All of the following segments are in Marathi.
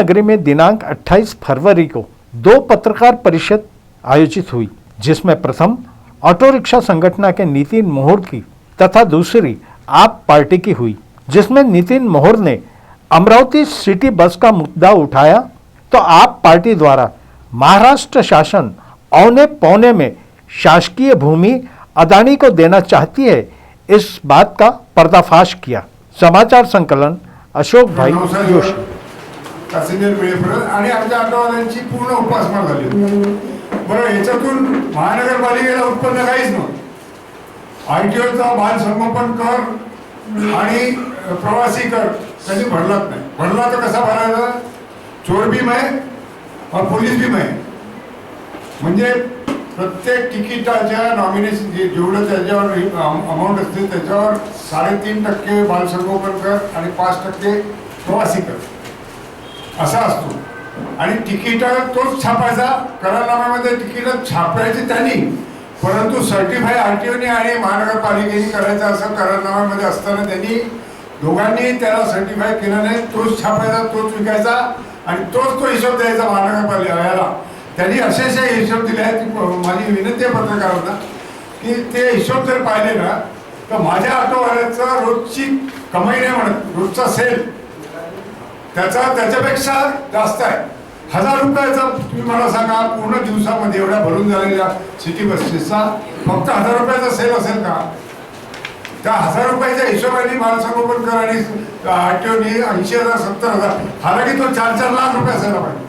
नगरी में दिनांक 28 फरवरी को दो पत्रकार परिषद आयोजित हुई, जिसमें प्रथम ऑटो रिक्शा संगठन के नितिन मोहर की तथा दूसरी आप पार्टी की हुई, जिसमें नितिन मोहर ने अमरावती सिटी बस का मुद्दा उठाया तो आप पार्टी द्वारा महाराष्ट्र शासन औने पौने में शासकीय भूमि अदानी को देना चाहती है, इस बात का पर्दाफाश किया। समाचार संकलन अशोक भाई जोशी। पॅसेंजर मिळेपर्यंत आणि आमच्या आठवड्यांची पूर्ण उपासना झाली. बरं याच्यातून महानगरपालिकेला उत्पन्न काहीच नव्हतं. आय टी ओचा बाल संगोपन कर आणि प्रवासी कर त्यांनी भरलाच नाही. भरला तर कसा भरायचा? चोर बी आहे और पोलीस बी आहे? म्हणजे प्रत्येक तिकिटाच्या नॉमिनेशन जे जेवढं त्याच्यावर अमाऊंट असते त्याच्यावर साडेतीन टक्के बालसंगोपन कर आणि पाच टक्के प्रवासी कर. असा असतो. आणि तिकीट तोच छापायचा करारनाम्यामध्ये तिकीट छापायची त्यांनी. परंतु सर्टिफाय आर टी ओने आणि महानगरपालिकेने करायचं असं करारनाम्यामध्ये असताना त्यांनी दोघांनी त्याला सर्टिफाय केला नाही तोच छापायचा तोच विकायचा आणि तोच तो हिशोब द्यायचा महानगरपालिकेला. त्यांनी असे असे हिशोब दिले आहेत की माझी विनंती आहे पत्रकारांना की ते हिशोब जर पाहिले ना तर माझ्या ऑटोवाल्याचा रोजची कमाई नाही म्हणत रोजचा सेल. त्याचा त्याच्यापेक्षा जास्त आहे. हजार रुपयाचा तुम्ही मला सांगा पूर्ण दिवसामध्ये एवढ्या भरून झालेल्या सिटी बसेसचा फक्त हजार रुपयाचा सेल असेल का? त्या हजार रुपयाच्या हिशोबाने मालसंगोपन कर आणि आठवणी ऐंशी हजार सत्तर हजार. हालाकी तो चार चार लाख रुपये असायला पाहिजे.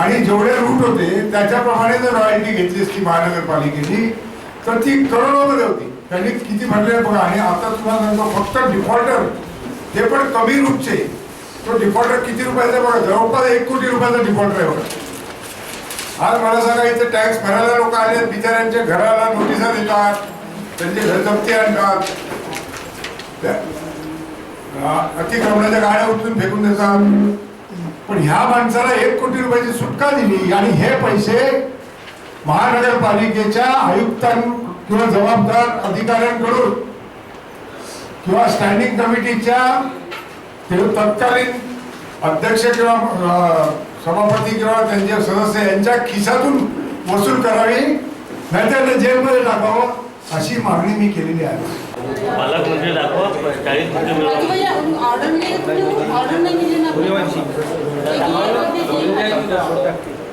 आणि जेवढे रूट होते त्याच्याप्रमाणे जर रॉयल्टी घेतली असती महानगरपालिकेची तर ती करोडोमध्ये होती. त्यांनी किती भरले बघा आणि आता तुम्हाला सांगतो फक्त डिफॉल्टर ते पण कमी रूटचे तो डिफॉल्टर किती रुपयाचा बघा? जवळपास एक कोटी रुपयाचा डिफॉल्टर आहे बघा. आज मला सांगा इथे टॅक्स भरायला लोक आले बिचाऱ्यांच्या घराला नोटिसा देतात त्यांचे घर जप्ती आणतात त्या- अतिक्रमणाच्या गाड्या उचलून फेकून देतात पण ह्या माणसाला एक कोटी रुपयाची सुटका दिली आणि हे पैसे महानगरपालिकेच्या आयुक्तां किंवा जबाबदार अधिकाऱ्यांकडून किंवा स्टँडिंग कमिटीच्या ते तत्कालीन अध्यक्ष किंवा सभापती किंवा त्यांचे सदस्य यांच्या खिशातून वसूल करावी नाही त्यांना जेलमध्ये टाकावं अशी मागणी मी केलेली आहे. मला म्हणजे दाखवा चाळीस राजू